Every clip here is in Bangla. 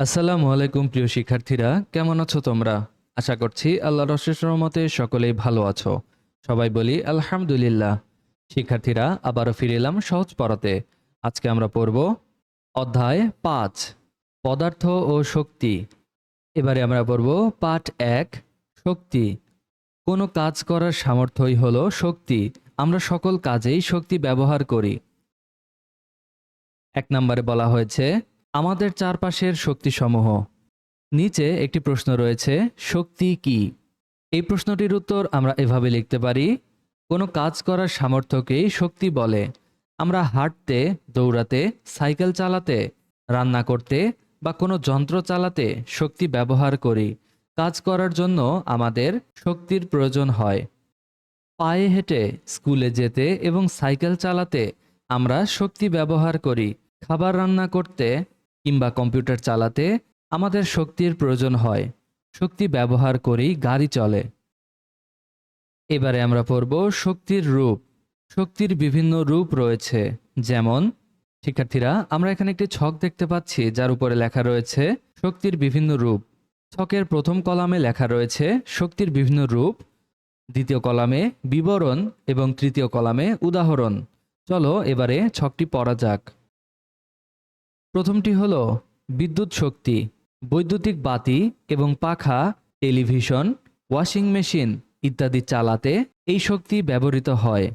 আসসালামু আলাইকুম, প্রিয় শিক্ষার্থীরা। কেমন আছো তোমরা? আশা করছি আল্লাহ রশেষ রহমতে সকলেই ভালো আছো। সবাই বলি, আলহামদুলিল্লাহ। শিক্ষার্থীরা, আবারও ফিরে এলাম সহজ পড়াতে। আজকে আমরা পড়ব অধ্যায় পাঁচ, পদার্থ ও শক্তি। এবারে আমরা পড়ব পাঠ এক, শক্তি। কোনো কাজ করার সামর্থ্যই হলো শক্তি। আমরা সকল কাজেই শক্তি ব্যবহার করি। এক নম্বরে বলা হয়েছে আমাদের চারপাশের শক্তিসমূহ। নিচে একটি প্রশ্ন রয়েছে, শক্তি কি? এই প্রশ্নটির উত্তর আমরা এভাবে লিখতে পারি, কোনো কাজ করার সামর্থ্যকেই শক্তি বলে। আমরা হাঁটতে, দৌড়াতে, সাইকেল চালাতে, রান্না করতে বা কোনো যন্ত্র চালাতে শক্তি ব্যবহার করি। কাজ করার জন্য আমাদের শক্তির প্রয়োজন হয়। পায়ে হেঁটে, স্কুলে যেতে এবং সাইকেল চালাতে আমরা শক্তি ব্যবহার করি। খাবার রান্না করতে কিংবা কম্পিউটার চালাতে আমাদের শক্তির প্রয়োজন হয়। শক্তি ব্যবহার করেই গাড়ি চলে। এবারে আমরা পড়ব শক্তির রূপ। শক্তির বিভিন্ন রূপ রয়েছে। যেমন, শিক্ষার্থীরা, আমরা এখানে একটি ছক দেখতে পাচ্ছি, যার উপরে লেখা রয়েছে শক্তির বিভিন্ন রূপ। ছকের প্রথম কলামে লেখা রয়েছে শক্তির বিভিন্ন রূপ। দ্বিতীয় কলামে বিবরণ এবং তৃতীয় কলামে উদাহরণ। চলো এবারে ছকটি পড়া যাক। প্রথমটি হল বিদ্যুৎ শক্তি, বৈদ্যুতিক বাতি এবং পাখা, টেলিভিশন, ওয়াশিং মেশিন ইত্যাদি চালাতে এই শক্তি ব্যবহৃত হয়।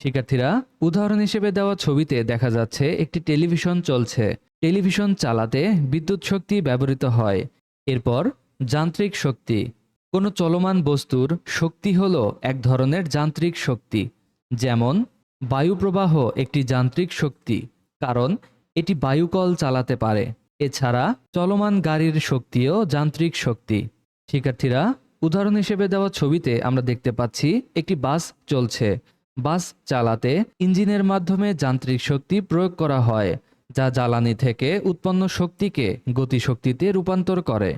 শিক্ষার্থীরা, উদাহরণ হিসেবে দেওয়া ছবিতে দেখা যাচ্ছে একটি টেলিভিশন চলছে। টেলিভিশন চালাতে বিদ্যুৎ শক্তি ব্যবহৃত হয়। এরপর যান্ত্রিক শক্তি। কোনো চলমান বস্তুর শক্তি হল এক ধরনের যান্ত্রিক শক্তি, যেমন বায়ুপ্রবাহ একটি যান্ত্রিক শক্তি, কারণ এটি বায়ুকল চালাতে পারে। এছাড়া চলমান গাড়ির শক্তিও যান্ত্রিক শক্তি। শিক্ষার্থীরা, উদাহরণ হিসেবে দেওয়া ছবিতে আমরা দেখতে পাচ্ছি একটি বাস চলছে। বাস চালাতে ইঞ্জিনের মাধ্যমে যান্ত্রিক শক্তি প্রয়োগ করা হয়, যা জ্বালানি থেকে উৎপন্ন শক্তিকে গতিশক্তিতে রূপান্তর করে।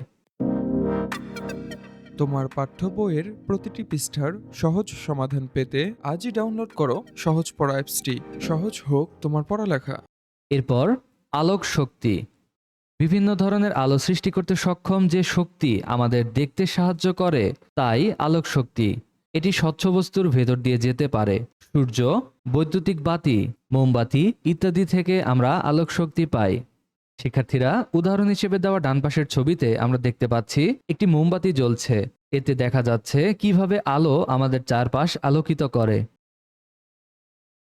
তোমার পাঠ্য বইয়ের প্রতিটি পৃষ্ঠার সহজ সমাধান পেতে আজই ডাউনলোড করো সহজ পড়া অ্যাপসটি। সহজ হোক তোমার পড়ালেখা। এরপর আলোক শক্তি। বিভিন্ন ধরনের আলো সৃষ্টি করতে সক্ষম যে শক্তি আমাদের দেখতে সাহায্য করে, তাই আলোক শক্তি। এটি স্বচ্ছ বস্তুর ভেতর দিয়ে যেতে পারে। সূর্য, বৈদ্যুতিক বাতি, মোমবাতি ইত্যাদি থেকে আমরা আলোক শক্তি পাই। শিক্ষার্থীরা, উদাহরণ হিসেবে দেওয়া ডান পাশের ছবিতে আমরা দেখতে পাচ্ছি, একটি মোমবাতি জ্বলছে। এতে দেখা যাচ্ছে কীভাবে আলো আমাদের চারপাশ আলোকিত করে।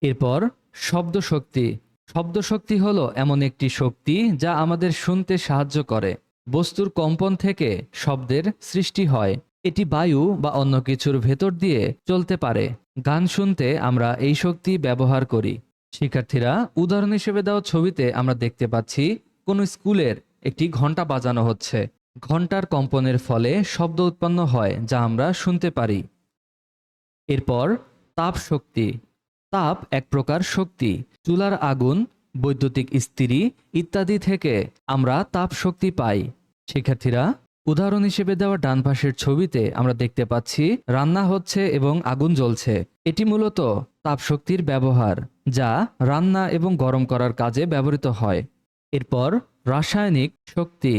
এরপর শব্দ শক্তি শব্দ শক্তি হলো এমন একটি শক্তি যা আমাদের শুনতে সাহায্য করে। বস্তুর কম্পন থেকে শব্দের সৃষ্টি হয়। এটি বায়ু বা অন্য কিছুর ভেতর দিয়ে চলতে পারে। গান শুনতে আমরা এই শক্তি ব্যবহার করি। শিক্ষার্থীরা, উদাহরণ হিসেবে দেওয়া ছবিতে আমরা দেখতে পাচ্ছি, কোনো স্কুলের একটি ঘণ্টা বাজানো হচ্ছে। ঘণ্টার কম্পনের ফলে শব্দ উৎপন্ন হয়, যা আমরা শুনতে পারি। এরপর, তাপ শক্তি। তাপ এক প্রকার শক্তি। চুলার আগুন, বৈদ্যুতিক ইস্ত্রি ইত্যাদি থেকে আমরা তাপ শক্তি পাই। শিক্ষার্থীরা, উদাহরণ হিসেবে দেওয়া ডান পাশের ছবিতে আমরা দেখতে পাচ্ছি, রান্না হচ্ছে এবং আগুন জ্বলছে। এটি মূলত তাপশক্তির ব্যবহার, যা রান্না এবং গরম করার কাজে ব্যবহৃত হয়। এরপর রাসায়নিক শক্তি,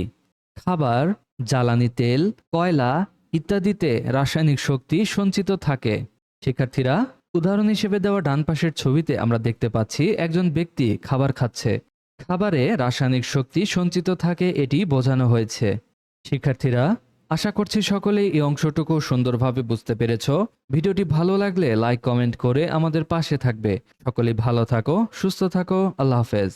খাবার, জ্বালানি তেল, কয়লা ইত্যাদিতে রাসায়নিক শক্তি সঞ্চিত থাকে। শিক্ষার্থীরা উদাহরণ হিসেবে দেওয়া ডান পাশের ছবিতে আমরা দেখতে পাচ্ছি একজন ব্যক্তি খাবার খাচ্ছে। খাবারে রাসায়নিক শক্তি সঞ্চিত থাকে, এটি বোঝানো হয়েছে। শিক্ষার্থীরা, আশা করছি সকলে এই অংশটুকু সুন্দরভাবে বুঝতে পেরেছ। ভিডিওটি ভালো লাগলে লাইক, কমেন্ট করে আমাদের পাশে থাকবে। সকলেই ভালো থাকো, সুস্থ থাকো, আল্লাহ হাফেজ।